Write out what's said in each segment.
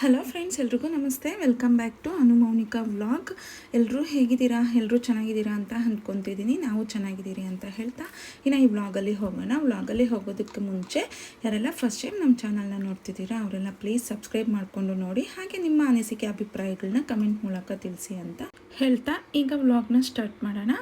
Hello friends ಎಲ್ರಿಗೂ ನಮಸ್ತೆ. Welcome back to Anumounika vlog ಎಲ್ಲರೂ ಹೇಗಿದ್ದೀರಾ? ಎಲ್ಲರೂ ಚೆನ್ನಾಗಿದ್ದೀರಾ ಅಂತ ಅಂದ್ಕೊತಿದ್ದೀನಿ. ನಾವು ಚೆನ್ನಾಗಿದ್ದೀರಿ ಅಂತ ಹೇಳ್ತಾ ಇನ್ನು ಈ ವ್ಲಾಗಲ್ಲಿ ಹೋಗೋಣ. ವ್ಲಾಗಲ್ಲಿ ಹೋಗೋದಕ್ಕೆ ಮುಂಚೆ ಯಾರೆಲ್ಲ ಫಸ್ಟ್ ಟೈಮ್ ನಮ್ಮ ಚಾನಲ್ನ ನೋಡ್ತಿದ್ದೀರಾ, ಅವರೆಲ್ಲ ಪ್ಲೀಸ್ ಸಬ್ಸ್ಕ್ರೈಬ್ ಮಾಡಿಕೊಂಡು ನೋಡಿ. ಹಾಗೆ ನಿಮ್ಮ ಅನಿಸಿಕೆ ಅಭಿಪ್ರಾಯಗಳನ್ನ ಕಮೆಂಟ್ ಮೂಲಕ ತಿಳಿಸಿ ಅಂತ ಹೇಳ್ತಾ ಈಗ ವ್ಲಾಗ್ನ ಸ್ಟಾರ್ಟ್ ಮಾಡೋಣ.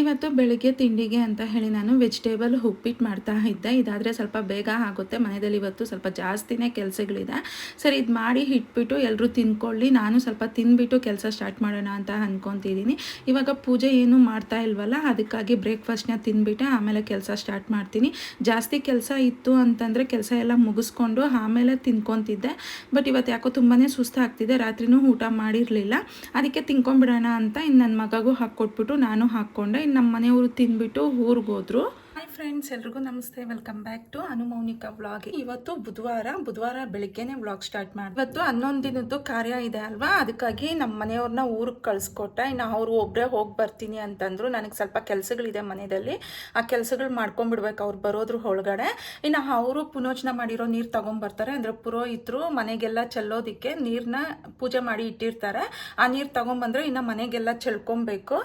ಇವತ್ತು ಬೆಳಿಗ್ಗೆ ತಿಂಡಿಗೆ ಅಂತ ಹೇಳಿ ನಾನು ವೆಜಿಟೇಬಲ್ ಉಪ್ಪಿಟ್ಟು ಮಾಡ್ತಾ ಇದ್ದೆ. ಇದಾದರೆ ಸ್ವಲ್ಪ ಬೇಗ ಆಗುತ್ತೆ. ಮನೆಯಲ್ಲಿ ಇವತ್ತು ಸ್ವಲ್ಪ ಜಾಸ್ತಿನೇ ಕೆಲಸಗಳಿದೆ. ಸರಿ, ಇದು ಮಾಡಿ ಇಟ್ಬಿಟ್ಟು ಎಲ್ಲರೂ ತಿನ್ಕೊಳ್ಳಿ. ನಾನು ಸ್ವಲ್ಪ ತಿನ್ಬಿಟ್ಟು ಕೆಲಸ ಸ್ಟಾರ್ಟ್ ಮಾಡೋಣ ಅಂತ ಅಂದ್ಕೊತಿದ್ದೀನಿ ಇವಾಗ ಪೂಜೆ ಏನು ಮಾಡ್ತಾ ಇಲ್ವಲ್ಲ, ಅದಕ್ಕಾಗಿ ಬ್ರೇಕ್ಫಾಸ್ಟ್ನ ತಿಂದ್ಬಿಟ್ಟೆ ಆಮೇಲೆ ಕೆಲಸ ಸ್ಟಾರ್ಟ್ ಮಾಡ್ತೀನಿ. ಜಾಸ್ತಿ ಕೆಲಸ ಇತ್ತು ಅಂತಂದರೆ ಕೆಲಸ ಎಲ್ಲ ಮುಗಿಸ್ಕೊಂಡು ಆಮೇಲೆ ತಿನ್ಕೊತಿದ್ದೆ. ಬಟ್ ಇವತ್ತು ಯಾಕೋ ತುಂಬಾ ಸುಸ್ತಾಗ್ತಿದೆ ರಾತ್ರಿನೂ ಊಟ ಮಾಡಿರಲಿಲ್ಲ. ಅದಕ್ಕೆ ತಿನ್ಕೊಂಬಿಡೋಣ ಅಂತ ಇನ್ನು ನನ್ನ ಮಗಗೂ ಹಾಕ್ಕೊಟ್ಬಿಟ್ಟು ನಾನು ಹಾಕ್ಕೊಂಡೆ. ಇನ್ನು ನಮ್ಮ ಮನೆಯವರು ತಿಂದ್ಬಿಟ್ಟು ಊರಿಗೆ ಹೋದ್ರು. ಹಾಯ್ ಫ್ರೆಂಡ್ಸ್ ಎಲ್ರಿಗೂ ನಮಸ್ತೆ. Welcome back to Anumounika vlog ಇವತ್ತು ಬುಧವಾರ ಬುಧವಾರ ಬೆಳಿಗ್ಗೆನೆ ವ್ಲಾಗ್ ಸ್ಟಾರ್ಟ್ ಮಾಡಿ ಇವತ್ತು ಹನ್ನೊಂದು ದಿನದ್ದು ಕಾರ್ಯ ಇದೆ ಅಲ್ವಾ? ಅದಕ್ಕಾಗಿ ನಮ್ಮ ಮನೆಯವ್ರನ್ನ ಊರಿಗೆ ಕಳ್ಸಿಕೊಟ್ಟ. ಇನ್ನು ಅವರು ಒಬ್ಬರೇ ಹೋಗಿ ಬರ್ತೀನಿ ಅಂತಂದ್ರು. ನನಗೆ ಸ್ವಲ್ಪ ಕೆಲಸಗಳಿದೆ ಮನೆಯಲ್ಲಿ ಆ ಕೆಲಸಗಳು ಮಾಡ್ಕೊಂಡ್ಬಿಡ್ಬೇಕು ಅವ್ರು ಬರೋದ್ರ ಒಳಗಡೆ. ಇನ್ನು ಅವರು ಪುನೋಚನ ಮಾಡಿರೋ ನೀರು ತಗೊಂಬರ್ತಾರೆ. ಅಂದರೆ ಪುರೋಹಿತರು ಮನೆಗೆಲ್ಲ ಚೆಲ್ಲೋದಕ್ಕೆ ನೀರನ್ನ ಪೂಜೆ ಮಾಡಿ ಇಟ್ಟಿರ್ತಾರೆ. ಆ ನೀರು ತಗೊಂಬಂದ್ರೆ ಇನ್ನು ಮನೆಗೆಲ್ಲ ಚೆಲ್ಕೊಬೇಕು.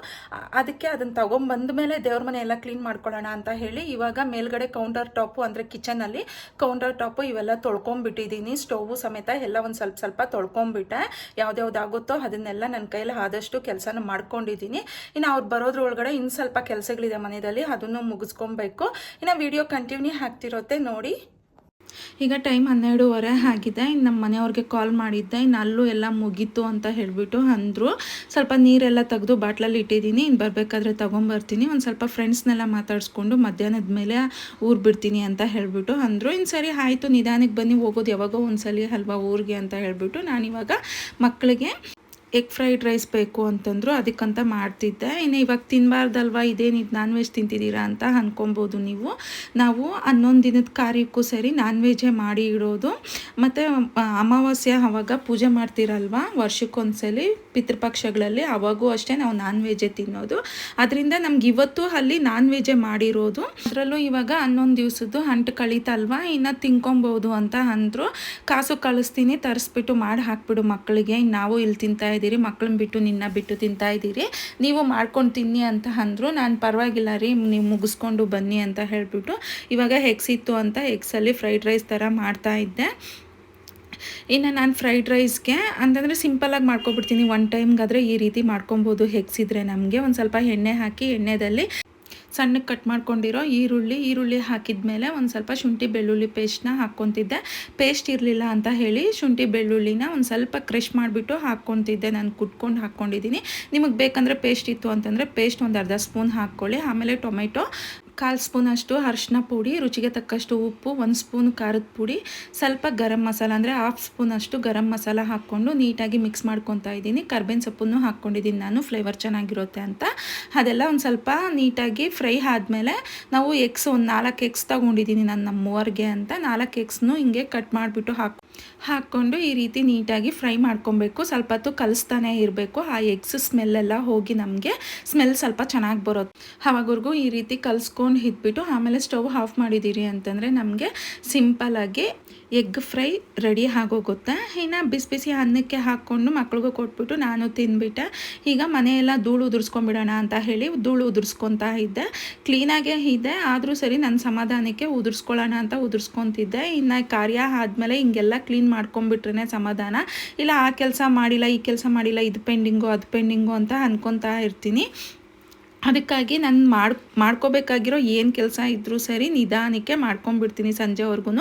ಅದಕ್ಕೆ ಅದನ್ನ ತಗೊಂಬಂದ ಮೇಲೆ ದೇವ್ರ ಮನೆ ಎಲ್ಲ ಕ್ಲೀನ್ ಮಾಡ್ಕೊಳ್ಳೋಣ ಅಂತ ಹೇಳಿ ಇವಾಗ ಮೇಲ್ಗಡೆ ಕೌಂಟರ್ ಟಾಪು ಅಂದರೆ ಕಿಚನಲ್ಲಿ ಕೌಂಟರ್ ಟಾಪು ಇವೆಲ್ಲ ತೊಳ್ಕೊಂಬಿಟ್ಟಿದ್ದೀನಿ ಸ್ಟೋವು ಸಮೇತ ಎಲ್ಲ ಒಂದು ಸ್ವಲ್ಪ ಸ್ವಲ್ಪ ತೊಳ್ಕೊಂಬಿಟ್ಟೆ ಯಾವ್ದ್ಯಾವ್ದಾಗುತ್ತೋ ಅದನ್ನೆಲ್ಲ ನನ್ನ ಕೈಯಲ್ಲಿ ಆದಷ್ಟು ಕೆಲಸನ ಮಾಡ್ಕೊಂಡಿದ್ದೀನಿ. ಇನ್ನು ಅವ್ರು ಬರೋದ್ರ ಒಳಗಡೆ ಇನ್ನು ಸ್ವಲ್ಪ ಕೆಲಸಗಳಿದೆ ಮನೆಯಲ್ಲಿ ಅದನ್ನು ಮುಗಿಸ್ಕೊಬೇಕು. ಇನ್ನು ವಿಡಿಯೋ ಕಂಟಿನ್ಯೂ ಆಗ್ತಿರುತ್ತೆ ನೋಡಿ. ಈಗ ಟೈಮ್ ಹನ್ನೆರಡೂವರೆ ಆಗಿದೆ. ಇನ್ನು ನಮ್ಮ ಮನೆಯವ್ರಿಗೆ ಕಾಲ್ ಮಾಡಿದ್ದೆ. ಇನ್ನು ಅಲ್ಲೂ ಎಲ್ಲ ಮುಗೀತು ಅಂತ ಹೇಳಿಬಿಟ್ಟು ಅಂದರು. ಸ್ವಲ್ಪ ನೀರೆಲ್ಲ ತೆಗೆದು ಬಾಟ್ಲಲ್ಲಿ ಇಟ್ಟಿದ್ದೀನಿ. ಇನ್ನು ಬರಬೇಕಾದ್ರೆ ತೊಗೊಂಬರ್ತೀನಿ. ಒಂದು ಸ್ವಲ್ಪ ಫ್ರೆಂಡ್ಸ್ನೆಲ್ಲ ಮಾತಾಡಿಸ್ಕೊಂಡು ಮಧ್ಯಾಹ್ನದ ಮೇಲೆ ಊರು ಬಿಡ್ತೀನಿ ಅಂತ ಹೇಳಿಬಿಟ್ಟು ಅಂದರು. ಇನ್ನು ಸರಿ, ಆಯಿತು. ನಿಧಾನಕ್ಕೆ ಬನ್ನಿ. ಹೋಗೋದು ಯಾವಾಗೋ ಒಂದ್ಸಲಿ ಅಲ್ವಾ ಊರಿಗೆ ಅಂತ ಹೇಳಿಬಿಟ್ಟು ನಾನಿವಾಗ ಮಕ್ಕಳಿಗೆ ಎಗ್ ಫ್ರೈಡ್ ರೈಸ್ ಬೇಕು ಅಂತಂದರು ಅದಕ್ಕಂತ ಮಾಡ್ತಿದ್ದೆ. ಇನ್ನು ಇವಾಗ ತಿನ್ನಬಾರ್ದಲ್ವಾ ಇದೇನಿದು ನಾನ್ ವೆಜ್ ತಿಂತಿದ್ದೀರಾ ಅಂತ ಅಂದ್ಕೊಬೋದು ನೀವು. ನಾವು ಹನ್ನೊಂದು ದಿನದ ಕಾರ್ಯಕ್ಕೂ ಸರಿ ನಾನ್ ವೆಜ್ಜೇ ಮಾಡಿ ಇಡೋದು. ಮತ್ತು ಅಮಾವಾಸ್ಯೆ ಆವಾಗ ಪೂಜೆ ಮಾಡ್ತೀರಲ್ವ? ವರ್ಷಕ್ಕೊಂದ್ಸಲಿ ಪಿತೃಪಕ್ಷಗಳಲ್ಲಿ ಅವಾಗೂ ಅಷ್ಟೇ ನಾವು ನಾನ್ ವೆಜ್ಜೇ ತಿನ್ನೋದು. ಅದರಿಂದ ನಮ್ಗೆ ಇವತ್ತು ಅಲ್ಲಿ ನಾನ್ ವೆಜ್ಜೇ ಮಾಡಿರೋದು. ಅದರಲ್ಲೂ ಇವಾಗ ಹನ್ನೊಂದು ದಿವಸದ್ದು ಅಂಟು ಕಳೀತಲ್ವಾ? ಇನ್ನು ತಿನ್ಕೊಬೋದು ಅಂತ ಅಂದರು. ಕಾಸು ಕಳಿಸ್ತೀನಿ, ತರಿಸ್ಬಿಟ್ಟು ಮಾಡಿ ಹಾಕ್ಬಿಡು ಮಕ್ಕಳಿಗೆ. ನಾವು ಇಲ್ಲಿ ತಿಂತಾ ಇದ್ದೀರಿ ಮಕ್ಕಳನ್ನ ಬಿಟ್ಟು ನಿನ್ನ ಬಿಟ್ಟು ತಿಂತಾ ಇದ್ದೀರಿ. ನೀವು ಮಾಡ್ಕೊಂಡು ತಿನ್ನಿ ಅಂತ ಅಂದರು, ನಾನು ಪರವಾಗಿಲ್ಲ ರೀ, ನೀವು ಮುಗಿಸ್ಕೊಂಡು ಬನ್ನಿ ಅಂತ ಹೇಳಿಬಿಟ್ಟು ಇವಾಗ ಹೆಗ್ಸ್ ಇತ್ತು ಅಂತ ಎಗ್ಸಲ್ಲಿ ಫ್ರೈಡ್ ರೈಸ್ ಥರ ಮಾಡ್ತಾ ಇದ್ದೆ. ಇನ್ನು ನಾನು ಫ್ರೈಡ್ ರೈಸ್ಗೆ ಅಂತಂದರೆ ಸಿಂಪಲಾಗಿ ಮಾಡ್ಕೊಬಿಡ್ತೀನಿ. ಒನ್ ಟೈಮ್ಗಾದರೆ ಈ ರೀತಿ ಮಾಡ್ಕೊಬೋದು ಹೆಗ್ಸಿದ್ರೆ ನಮಗೆ. ಒಂದು ಸ್ವಲ್ಪ ಎಣ್ಣೆ ಹಾಕಿ, ಎಣ್ಣೆದಲ್ಲಿ ಸಣ್ಣಕ್ಕೆ ಕಟ್ ಮಾಡ್ಕೊಂಡಿರೋ ಈರುಳ್ಳಿ ಈರುಳ್ಳಿ ಹಾಕಿದ ಮೇಲೆ ಒಂದು ಸ್ವಲ್ಪ ಶುಂಠಿ ಬೆಳ್ಳುಳ್ಳಿ ಪೇಸ್ಟ್ನ ಹಾಕ್ಕೊತಿದ್ದೆ. ಪೇಸ್ಟ್ ಇರಲಿಲ್ಲ ಅಂತ ಹೇಳಿ ಶುಂಠಿ ಬೆಳ್ಳುಳ್ಳಿನ ಒಂದು ಸ್ವಲ್ಪ ಕ್ರಷ್ ಮಾಡಿಬಿಟ್ಟು ಹಾಕ್ಕೊತಿದ್ದೆ. ನಾನು ಕುಟ್ಕೊಂಡು ಹಾಕ್ಕೊಂಡಿದ್ದೀನಿ ನಿಮಗೆ ಬೇಕಂದರೆ ಪೇಸ್ಟ್ ಇತ್ತು ಅಂತಂದರೆ ಪೇಸ್ಟ್ ಒಂದು ಅರ್ಧ ಸ್ಪೂನ್ ಹಾಕ್ಕೊಳ್ಳಿ. ಆಮೇಲೆ ಟೊಮೆಟೊ ಕಾಲು ಸ್ಪೂನ್ ಅಷ್ಟು ಅರಿಶಿನ ಪುಡಿ, ರುಚಿಗೆ ತಕ್ಕಷ್ಟು ಉಪ್ಪು, ಒಂದು ಸ್ಪೂನ್ ಖಾರದ ಪುಡಿ, ಸ್ವಲ್ಪ ಗರಂ ಮಸಾಲ ಅಂದರೆ ಹಾಫ್ ಸ್ಪೂನ್ ಅಷ್ಟು ಗರಂ ಮಸಾಲ ಹಾಕ್ಕೊಂಡು ನೀಟಾಗಿ ಮಿಕ್ಸ್ ಮಾಡ್ಕೊತಾ ಇದ್ದೀನಿ. ಕರ್ಬೇವಿನ ಸೊಪ್ಪನ್ನು ಹಾಕ್ಕೊಂಡಿದ್ದೀನಿ ನಾನು ಫ್ಲೇವರ್ ಚೆನ್ನಾಗಿರುತ್ತೆ ಅಂತ. ಅದೆಲ್ಲ ಒಂದು ಸ್ವಲ್ಪ ನೀಟಾಗಿ ಫ್ರೈ ಆದಮೇಲೆ ನಾವು ಎಗ್ಸ್ ಒಂದು ನಾಲ್ಕು ಎಗ್ಸ್ ತೊಗೊಂಡಿದ್ದೀನಿ ನಾನು ನಮ್ಮ ಅಂತ. ನಾಲ್ಕು ಎಗ್ಸ್ನು ಹಿಂಗೆ ಕಟ್ ಮಾಡಿಬಿಟ್ಟು ಹಾಕಿ, ಹಾಕ್ಕೊಂಡು ಈ ರೀತಿ ನೀಟಾಗಿ ಫ್ರೈ ಮಾಡ್ಕೊಬೇಕು. ಸ್ವಲ್ಪ ಹೊತ್ತು ಕಲಿಸ್ತಾನೆ ಇರಬೇಕು. ಆ ಎಗ್ಸ್ ಸ್ಮೆಲ್ಲೆಲ್ಲ ಹೋಗಿ ನಮಗೆ ಸ್ಮೆಲ್ ಸ್ವಲ್ಪ ಚೆನ್ನಾಗಿ ಬರೋದು ಅವಾಗವರೆಗೂ ಈ ರೀತಿ ಕಲಿಸ್ಕೊಂಡು ಇದ್ಬಿಟ್ಟು ಆಮೇಲೆ ಸ್ಟವ್ ಆಫ್ ಮಾಡಿದ್ದೀರಿ ಅಂತಂದರೆ ನಮಗೆ ಸಿಂಪಲಾಗಿ ಎಗ್ ಫ್ರೈ ರೆಡಿ ಆಗೋಗುತ್ತೆ. ಇನ್ನು ಬಿಸಿ ಬಿಸಿ ಅನ್ನಕ್ಕೆ ಹಾಕ್ಕೊಂಡು ಮಕ್ಳಿಗೂ ಕೊಟ್ಬಿಟ್ಟು ನಾನು ತಿಂದ್ಬಿಟ್ಟೆ ಈಗ ಮನೆಯೆಲ್ಲ ಧೂಳು ಉದುರಿಸ್ಕೊಂಬಿಡೋಣ ಅಂತ ಹೇಳಿ ಧೂಳು ಉದುರಿಸ್ಕೊತಾ ಇದ್ದೆ. ಕ್ಲೀನಾಗೇ ಇದೆ, ಆದರೂ ಸರಿ ನನ್ನ ಸಮಾಧಾನಕ್ಕೆ ಉದುರ್ಸ್ಕೊಳ್ಳೋಣ ಅಂತ ಉದುರ್ಸ್ಕೊತಿದ್ದೆ. ಇನ್ನು ಕಾರ್ಯ ಆದಮೇಲೆ ಹಿಂಗೆಲ್ಲ ಕ್ಲೀನ್ ಮಾಡ್ಕೊಂಬಿಟ್ರೆ ಸಮಾಧಾನ. ಇಲ್ಲ ಆ ಕೆಲಸ ಮಾಡಿಲ್ಲ, ಈ ಕೆಲಸ ಮಾಡಿಲ್ಲ, ಇದು ಪೆಂಡಿಂಗು ಅದು ಪೆಂಡಿಂಗು ಅಂತ ಅನ್ಕೊತಾ ಇರ್ತೀನಿ. ಅದಕ್ಕಾಗಿ ನಾನು ಮಾಡ್, ಮಾಡ್ಕೋಬೇಕಾಗಿರೋ ಏನು ಕೆಲಸ ಇದ್ದರೂ ಸರಿ ನಿಧಾನಕ್ಕೆ ಮಾಡ್ಕೊಂಬಿಡ್ತೀನಿ ಸಂಜೆವರೆಗೂ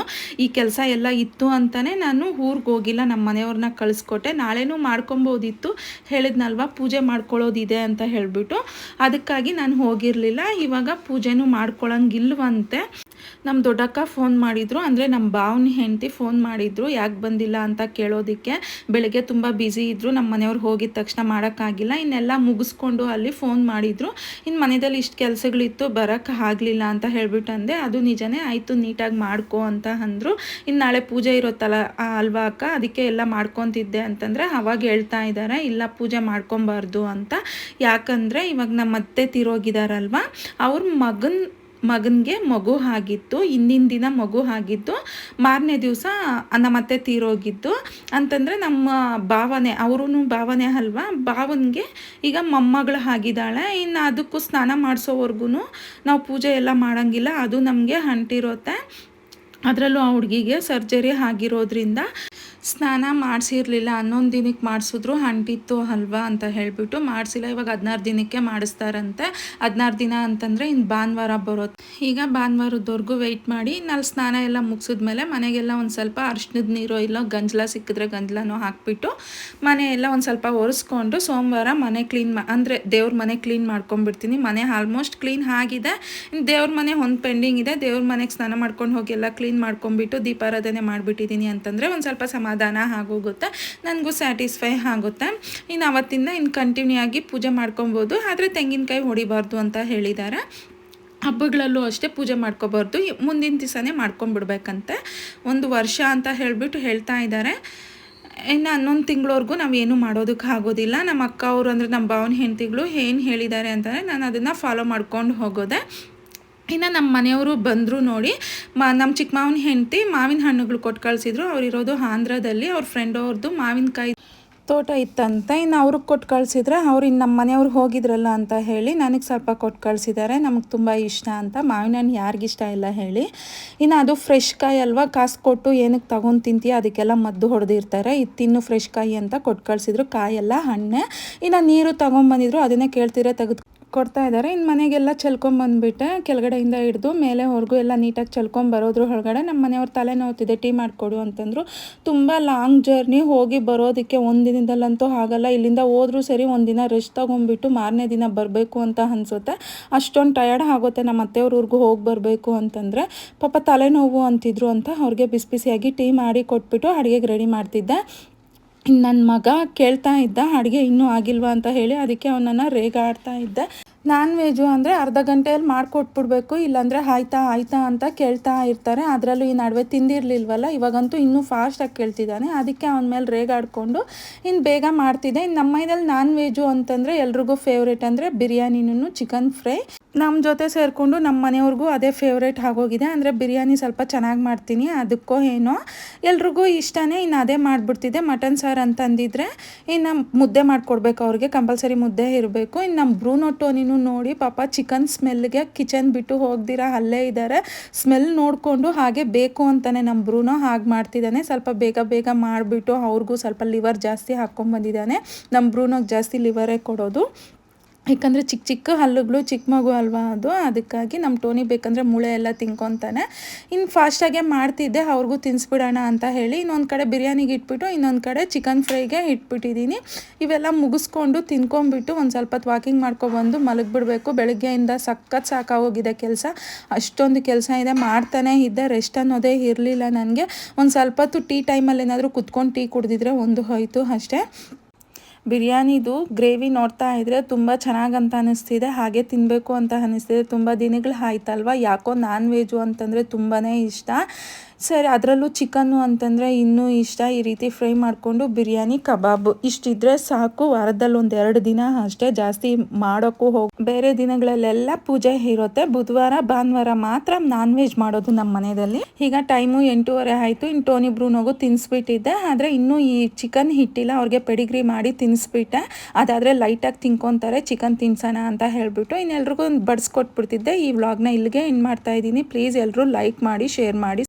ಈ ಕೆಲಸ ಎಲ್ಲ ಇತ್ತು ಅಂತಲೇ ನಾನು ಊರಿಗೆ ಹೋಗಿಲ್ಲ ನಮ್ಮ ಮನೆಯವ್ರನ್ನ ಕಳಿಸ್ಕೊಟ್ಟೆ. ನಾಳೆನೂ ಮಾಡ್ಕೊಬೋದಿತ್ತು, ಹೇಳಿದ್ನಲ್ವ ಪೂಜೆ ಮಾಡ್ಕೊಳ್ಳೋದಿದೆ ಅಂತ ಹೇಳಿಬಿಟ್ಟು. ಅದಕ್ಕಾಗಿ ನಾನು ಹೋಗಿರಲಿಲ್ಲ, ಇವಾಗ ಪೂಜೆನೂ ಮಾಡ್ಕೊಳಂಗಿಲ್ವಂತೆ. ನಮ್ಮ ದೊಡ್ಡಕ್ಕ ಫೋನ್ ಮಾಡಿದರು. ಅಂದರೆ ನಮ್ಮ ಭಾವನ ಹೆಂಡತಿ ಫೋನ್ ಮಾಡಿದರು. ಯಾಕೆ ಬಂದಿಲ್ಲ ಅಂತ ಕೇಳೋದಕ್ಕೆ ಬೆಳಗ್ಗೆ ತುಂಬ ಬ್ಯುಸಿ ಇದ್ದರು ನಮ್ಮ ಮನೆಯವ್ರು ಹೋಗಿದ ತಕ್ಷಣ ಮಾಡೋಕ್ಕಾಗಿಲ್ಲ. ಇನ್ನೆಲ್ಲ ಮುಗಿಸ್ಕೊಂಡು ಅಲ್ಲಿ ಫೋನ್ ಮಾಡಿದರು. ಇನ್ನು ಮನೆಯಲ್ಲಿ ಇಷ್ಟು ಕೆಲಸಗಳಿತ್ತು ಬರೋಕ್ಕೆ ಆಗಲಿಲ್ಲ ಅಂತ ಹೇಳ್ಬಿಟ್ಟು ಅಂದೆ. ಅದು ನಿಜನೇ ಆಯಿತು, ನೀಟಾಗಿ ಮಾಡ್ಕೋ ಅಂತ ಅಂದರು. ಇನ್ನು ನಾಳೆ ಪೂಜೆ ಇರುತ್ತಲ್ಲ ಅಲ್ವಾ ಅಕ್ಕ? ಅದಕ್ಕೆ ಎಲ್ಲ ಮಾಡ್ಕೊತಿದ್ದೆ ಅಂತಂದರೆ ಅವಾಗ ಹೇಳ್ತಾ ಇದ್ದಾರೆ ಇಲ್ಲ ಪೂಜೆ ಮಾಡ್ಕೊಬಾರ್ದು ಅಂತ. ಯಾಕಂದರೆ ಇವಾಗ ನಮ್ಮ ಅತ್ತೆ ತಿರೋಗಿದಾರಲ್ವಾ? ಅವ್ರ ಮಗನ ಮಗನಿಗೆ ಮಗು ಆಗಿತ್ತು, ಹಿಂದಿನ ದಿನ ಮಗು ಆಗಿತ್ತು. ಮಾರನೇ ದಿವಸ ನಮ್ಮ ಅತ್ತೆ ತೀರೋಗಿತ್ತು. ಅಂತಂದರೆ ನಮ್ಮ ಭಾವನೆ ಅವರೂ ಭಾವನೆ ಅಲ್ವಾ? ಭಾವನಿಗೆ ಈಗ ಮೊಮ್ಮಗಳು ಆಗಿದ್ದಾಳೆ. ಇನ್ನು ಅದಕ್ಕೂ ಸ್ನಾನ ಮಾಡಿಸೋವರೆಗೂ ನಾವು ಪೂಜೆ ಎಲ್ಲ ಮಾಡೋಂಗಿಲ್ಲ. ಅದು ನಮಗೆ ಅಂಟಿರುತ್ತೆ ಅದರಲ್ಲೂ ಆ ಹುಡುಗಿಗೆ ಸರ್ಜರಿ ಆಗಿರೋದ್ರಿಂದ ಸ್ನಾನ ಮಾಡಿಸಿರ್ಲಿಲ್ಲ ಹನ್ನೊಂದು ದಿನಕ್ಕೆ ಮಾಡಿಸಿದ್ರು ಅಂಟಿತ್ತು ಅಲ್ವಾ ಅಂತ ಹೇಳಿಬಿಟ್ಟು ಮಾಡಿಸಿಲ್ಲ. ಇವಾಗ ಹದಿನಾರು ದಿನಕ್ಕೆ ಮಾಡಿಸ್ತಾರಂತೆ. ಹದಿನಾರು ದಿನ ಅಂತಂದರೆ ಇನ್ನು ಭಾನುವಾರ ಬರುತ್ತೆ ಈಗ ಭಾನುವಾರದವರೆಗೂ ವೆಯ್ಟ್ ಮಾಡಿ ನಾನು ಸ್ನಾನ ಎಲ್ಲ ಮುಗಿಸಿದ್ಮೇಲೆ ಮನೆಗೆಲ್ಲ ಒಂದು ಸ್ವಲ್ಪ ಅರ್ಶಿನದ ನೀರು ಇಲ್ಲ ಗಂಜಲ ಸಿಕ್ಕಿದ್ರೆ ಗಂಜಲನೂ ಹಾಕಿಬಿಟ್ಟು ಮನೆಯೆಲ್ಲ ಒಂದು ಸ್ವಲ್ಪ ಒರೆಸ್ಕೊಂಡು ಸೋಮವಾರ ಮನೆ ಕ್ಲೀನ್ ಮಾ ಅಂದರೆ ದೇವ್ರ ಮನೆ ಕ್ಲೀನ್ ಮಾಡ್ಕೊಂಡ್ಬಿಡ್ತೀನಿ. ಮನೆ ಆಲ್ಮೋಸ್ಟ್ ಕ್ಲೀನ್ ಆಗಿದೆ. ದೇವ್ರ ಮನೆ ಒಂದು ಪೆಂಡಿಂಗ್ ಇದೆ. ದೇವ್ರ ಮನೆಗೆ ಸ್ನಾನ ಮಾಡ್ಕೊಂಡು ಹೋಗಿ ಎಲ್ಲ ಕ್ಲೀನ್ ಮಾಡ್ಕೊಂಡ್ಬಿಟ್ಟು ದೀಪಾರಾಧನೆ ಮಾಡಿಬಿಟ್ಟಿದ್ದೀನಿ ಅಂತಂದರೆ ಒಂದು ಸ್ವಲ್ಪ ಸಮಾಧಾನ ಸಮಾಧಾನ ಆಗೋಗುತ್ತೆ, ನನಗೂ ಸ್ಯಾಟಿಸ್ಫೈ ಆಗುತ್ತೆ. ಇನ್ನು ಅವತ್ತಿಂದ ಇನ್ನು ಕಂಟಿನ್ಯೂ ಆಗಿ ಪೂಜೆ ಮಾಡ್ಕೊಬೋದು. ಆದರೆ ತೆಂಗಿನಕಾಯಿ ಹೊಡಿಬಾರ್ದು ಅಂತ ಹೇಳಿದ್ದಾರೆ. ಹಬ್ಬಗಳಲ್ಲೂ ಅಷ್ಟೇ ಪೂಜೆ ಮಾಡ್ಕೋಬಾರ್ದು. ಮುಂದಿನ ದಿವಸನೇ ಮಾಡ್ಕೊಂಬಿಡ್ಬೇಕಂತೆ. ಒಂದು ವರ್ಷ ಅಂತ ಹೇಳಿಬಿಟ್ಟು ಹೇಳ್ತಾ ಇದ್ದಾರೆ. ಇನ್ನು ಹನ್ನೊಂದು ತಿಂಗಳವರೆಗೂ ನಾವೇನು ಮಾಡೋದಕ್ಕೆ ಆಗೋದಿಲ್ಲ. ನಮ್ಮ ಅಕ್ಕ ಅವರು ಅಂದರೆ ನಮ್ಮ ಭಾವನ ಹೆಂಡತಿಗಳು ಏನು ಹೇಳಿದ್ದಾರೆ ಅಂತಂದರೆ, ನಾನು ಅದನ್ನು ಫಾಲೋ ಮಾಡ್ಕೊಂಡು ಹೋಗೋದೆ. ಇನ್ನು ನಮ್ಮ ಮನೆಯವರು ಬಂದರು ನೋಡಿ, ಮಾ ನಮ್ಮ ಚಿಕ್ಕ ಮಾವಿನ ಹೆಂಡತಿ ಮಾವಿನ ಹಣ್ಣುಗಳು ಕೊಟ್ಟು ಕಳಿಸಿದ್ರು. ಇರೋದು ಆಂಧ್ರದಲ್ಲಿ. ಅವ್ರ ಫ್ರೆಂಡ್ ಅವ್ರದ್ದು ಮಾವಿನಕಾಯಿ ತೋಟ ಇತ್ತಂತ. ಇನ್ನು ಅವ್ರಿಗೆ ಕೊಟ್ಟು ಕಳಿಸಿದ್ರೆ ಅವ್ರು ಇನ್ನು ನಮ್ಮ ಮನೆಯವ್ರು ಹೋಗಿದ್ರಲ್ಲ ಅಂತ ಹೇಳಿ ನನಗೆ ಸ್ವಲ್ಪ ಕೊಟ್ಟು ಕಳಿಸಿದ್ದಾರೆ ನಮಗೆ ತುಂಬ ಇಷ್ಟ ಅಂತ. ಮಾವಿನ ಹಣ್ಣು ಯಾರಿಗಿಷ್ಟ ಇಲ್ಲ ಹೇಳಿ. ಇನ್ನು ಅದು ಫ್ರೆಶ್ ಕಾಯಿ ಅಲ್ವಾ? ಕಾಸು ಕೊಟ್ಟು ಏನಕ್ಕೆ ತಗೊಂಡು ತಿಂತೀಯ? ಅದಕ್ಕೆಲ್ಲ ಮದ್ದು ಹೊಡೆದಿರ್ತಾರೆ. ಇದು ತಿನ್ನು ಫ್ರೆಶ್ ಕಾಯಿ ಅಂತ ಕೊಟ್ಟು ಕಳಿಸಿದ್ರು. ಕಾಯೆಲ್ಲ ಹಣ್ಣೆ. ಇನ್ನು ನೀರು ತೊಗೊಂಬಂದಿದ್ರು ಅದನ್ನೇ ಕೇಳ್ತಿರೋ ತೆಗೆದು ಕೊಡ್ತಾ ಇದ್ದಾರೆ. ಇನ್ನು ಮನೆಗೆಲ್ಲ ಚೆಲ್ಕೊಂಬಂದ್ಬಿಟ್ಟೆ ಕೆಳಗಡೆಯಿಂದ ಹಿಡಿದು ಮೇಲೆ ಹೊರಗು ಎಲ್ಲ ನೀಟಾಗಿ ಚೆಲ್ಕೊಂಬರೋದ್ರ ಹೊರಗಡೆ ನಮ್ಮ ಮನೆಯವ್ರ ತಲೆ ನೋವ್ತಿದೆ, ಟೀ ಮಾಡಿಕೊಡು ಅಂತಂದರು. ತುಂಬ ಲಾಂಗ್ ಜರ್ನಿ ಹೋಗಿ ಬರೋದಕ್ಕೆ ಒಂದು ದಿನದಲ್ಲಂತೂ ಆಗಲ್ಲ. ಇಲ್ಲಿಂದ ಹೋದರೂ ಸರಿ ಒಂದಿನ ದಿನ ರೆಸ್ಟ್ ತೊಗೊಂಡ್ಬಿಟ್ಟು ಮಾರನೇ ದಿನ ಬರಬೇಕು ಅಂತ ಅನಿಸುತ್ತೆ. ಅಷ್ಟೊಂದು ಟಯರ್ಡ್ ಆಗುತ್ತೆ ನಮ್ಮ ಅತ್ತೆಯವ್ರ ಹೋಗಿ ಬರಬೇಕು ಅಂತಂದರೆ. ಪಾಪ ತಲೆನೋವು ಅಂತಿದ್ರು ಅಂತ ಅವ್ರಿಗೆ ಬಿಸಿ ಬಿಸಿಯಾಗಿ ಟೀ ಮಾಡಿ ಕೊಟ್ಬಿಟ್ಟು ಅಡುಗೆಗೆ ರೆಡಿ ಮಾಡ್ತಿದ್ದೆ. ನನ್ನ ಮಗ ಕೇಳ್ತಾ ಇದ್ದ ಅಡುಗೆ ಇನ್ನೂ ಆಗಿಲ್ವಾ ಅಂತ ಹೇಳಿ ಅದಕ್ಕೆ ಅವನನ್ನು ರೇಗಾಡ್ತಾ ಇದ್ದೆ. ನಾನ್ ವೆಜ್ಜು ಅಂದರೆ ಅರ್ಧ ಗಂಟೆಯಲ್ಲಿ ಮಾಡ್ಕೊಟ್ಬಿಡ್ಬೇಕು, ಇಲ್ಲಾಂದರೆ ಆಯ್ತಾ ಆಯ್ತಾ ಅಂತ ಕೇಳ್ತಾ ಇರ್ತಾರೆ. ಅದರಲ್ಲೂ ಈ ನಡುವೆ ತಿಂದಿರಲಿಲ್ವಲ್ಲ, ಇವಾಗಂತೂ ಇನ್ನೂ ಫಾಸ್ಟಾಗಿ ಕೇಳ್ತಿದ್ದಾನೆ. ಅದಕ್ಕೆ ಅವನ ಮೇಲೆ ರೇಗಾಡ್ಕೊಂಡು ಇನ್ನು ಬೇಗ ಮಾಡ್ತಿದ್ದೆ. ಇನ್ನು ನಮ್ಮ ಮೈದಲ್ಲಿ ನಾನ್ ವೆಜ್ಜು ಅಂತಂದರೆ ಎಲ್ರಿಗೂ ಫೇವ್ರೇಟ್ ಅಂದರೆ ಬಿರಿಯಾನಿನೂ ಚಿಕನ್ ಫ್ರೈ ನಮ್ಮ ಜೊತೆ ಸೇರಿಕೊಂಡು ನಮ್ಮ ಮನೆಯವ್ರಿಗೂ ಅದೇ ಫೇವ್ರೇಟ್ ಆಗೋಗಿದೆ. ಅಂದರೆ ಬಿರಿಯಾನಿ ಸ್ವಲ್ಪ ಚೆನ್ನಾಗಿ ಮಾಡ್ತೀನಿ ಅದಕ್ಕೋ ಏನೋ. ಎಲ್ರಿಗೂ ಇಷ್ಟನೇ ಇನ್ನು ಅದೇ ಮಾಡಿಬಿಡ್ತಿದ್ದೆ. ಮಟನ್ ಸಾರು ಅಂತಂದಿದ್ರೆ ಇನ್ನು ಮುದ್ದೆ ಮಾಡಿಕೊಡ್ಬೇಕು ಅವ್ರಿಗೆ. ಕಂಪಲ್ಸರಿ ಮುದ್ದೆ ಇರಬೇಕು. ಇನ್ನು ನಮ್ಮ ಬ್ರೂನೋ ಟೋನಿನೂ ನೋಡಿ, ಪಾಪ ಚಿಕನ್ ಸ್ಮೆಲ್ಗೆ ಕಿಚನ್ ಬಿಟ್ಟು ಹೋಗ್ದಿರ, ಅಲ್ಲೇ ಇದ್ದಾರೆ ಸ್ಮೆಲ್ ನೋಡಿಕೊಂಡು ಹಾಗೆ ಬೇಕು ಅಂತಲೇ ನಮ್ಮ ಬ್ರೂನೋ ಹಾಗೆ ಮಾಡ್ತಿದ್ದಾನೆ ಸ್ವಲ್ಪ ಬೇಗ ಬೇಗ ಮಾಡಿಬಿಟ್ಟು ಅವ್ರಿಗೂ ಸ್ವಲ್ಪ ಲಿವರ್ ಜಾಸ್ತಿ ಹಾಕ್ಕೊಂಬಂದಿದ್ದಾನೆ ನಮ್ಮ ಬ್ರೂನೋಗೆ ಜಾಸ್ತಿ ಲಿವರೇ ಕೊಡೋದು. ಯಾಕಂದರೆ ಚಿಕ್ಕ ಚಿಕ್ಕ ಹಲ್ಲುಗಳು, ಚಿಕ್ಕ ಮಗು ಅಲ್ವಾ ಅದು? ಅದಕ್ಕಾಗಿ ನಮ್ಮ ಟೋನಿ ಬೇಕಂದರೆ ಮೂಳೆ ಎಲ್ಲ ತಿನ್ಕೊತಾನೆ. ಇನ್ನು ಫಾಸ್ಟಾಗೆ ಮಾಡ್ತಿದ್ದೆ, ಅವ್ರಿಗೂ ತಿನ್ನಿಸ್ಬಿಡೋಣ ಅಂತ ಹೇಳಿ. ಇನ್ನೊಂದು ಕಡೆ ಬಿರಿಯಾನಿಗೆ ಇಟ್ಬಿಟ್ಟು, ಇನ್ನೊಂದು ಕಡೆ ಚಿಕನ್ ಫ್ರೈಗೆ ಇಟ್ಬಿಟ್ಟಿದ್ದೀನಿ ಇವೆಲ್ಲ ಮುಗಿಸ್ಕೊಂಡು ತಿನ್ಕೊಂಬಿಟ್ಟು ಒಂದು ಸ್ವಲ್ಪ ಹೊತ್ತು ವಾಕಿಂಗ್ ಮಾಡ್ಕೊಬಂದು ಮಲಗಿಬಿಡಬೇಕು. ಬೆಳಗ್ಗೆಯಿಂದ ಸಖತ್ ಸಾಕಾಗೋಗಿದೆ ಕೆಲಸ. ಅಷ್ಟೊಂದು ಕೆಲಸ ಇದೆ, ಮಾಡ್ತಾನೆ ಇದ್ದೆ. ರೆಸ್ಟ್ ಅನ್ನೋದೇ ಇರಲಿಲ್ಲ ನನಗೆ. ಒಂದು ಸ್ವಲ್ಪ ಹೊತ್ತು ಟೀ ಟೈಮಲ್ಲಿ ಏನಾದರೂ ಕುತ್ಕೊಂಡು ಟೀ ಕುಡಿದಿದ್ರೆ ಒಂದು ಹೋಯಿತು ಅಷ್ಟೇ. ಬಿರಿಯಾನಿದು ಗ್ರೇವಿ ನೋಡ್ತಾ ಇದ್ದರೆ ತುಂಬ ಚೆನ್ನಾಗಂತ ಅನ್ನಿಸ್ತಿದೆ ಹಾಗೆ ತಿನ್ನಬೇಕು ಅಂತ ಅನ್ನಿಸ್ತಿದೆ ತುಂಬ ದಿನಗಳು ಆಯ್ತಲ್ವ? ಯಾಕೋ ನಾನ್ ವೆಜ್ಜು ಅಂತಂದರೆ ತುಂಬಾ ಇಷ್ಟ. ಸರಿ, ಅದರಲ್ಲೂ ಚಿಕನ್ನು ಅಂತಂದರೆ ಇನ್ನೂ ಇಷ್ಟ. ಈ ರೀತಿ ಫ್ರೈ ಮಾಡಿಕೊಂಡು ಬಿರಿಯಾನಿ, ಕಬಾಬ್ ಇಷ್ಟಿದ್ರೆ ಸಾಕು. ವಾರದಲ್ಲಿ ಒಂದು ಎರಡು ದಿನ ಅಷ್ಟೇ ಜಾಸ್ತಿ ಮಾಡೋಕ್ಕೂ ಹೋಗಿ, ಬೇರೆ ದಿನಗಳಲ್ಲೆಲ್ಲ ಪೂಜೆ ಇರುತ್ತೆ. ಬುಧವಾರ, ಭಾನುವಾರ ಮಾತ್ರ ನಾನ್ ವೆಜ್ ಮಾಡೋದು ನಮ್ಮ ಮನೆಯಲ್ಲಿ. ಈಗ ಟೈಮು ಎಂಟೂವರೆ ಆಯಿತು. ಇನ್ನು ಟೋನಿ ಬ್ರೂನೋಗು ತಿನ್ನಿಸ್ಬಿಟ್ಟಿದ್ದೆ ಆದರೆ ಇನ್ನೂ ಈ ಚಿಕನ್ ಹಿಟ್ಟಿಲ್ಲ. ಅವ್ರಿಗೆ ಪೆಡಿಗ್ರಿ ಮಾಡಿ ತಿನ್ನಿಸ್ಬಿಟ್ಟೆ ಅದಾದರೆ ಲೈಟಾಗಿ ತಿನ್ಕೊತಾರೆ. ಚಿಕನ್ ತಿನ್ಸೋಣ ಅಂತ ಹೇಳಿಬಿಟ್ಟು ಇನ್ನೆಲ್ರಿಗೂ ಬಡಿಸ್ಕೊಟ್ಬಿಡ್ತಿದ್ದೆ. ಈ ವ್ಲಾಗ್ನ ಇಲ್ಲಿಗೆ ಇನ್ ಮಾಡ್ತಾ ಇದ್ದೀನಿ. ಪ್ಲೀಸ್ ಎಲ್ಲರೂ ಲೈಕ್ ಮಾಡಿ, ಶೇರ್ ಮಾಡಿ.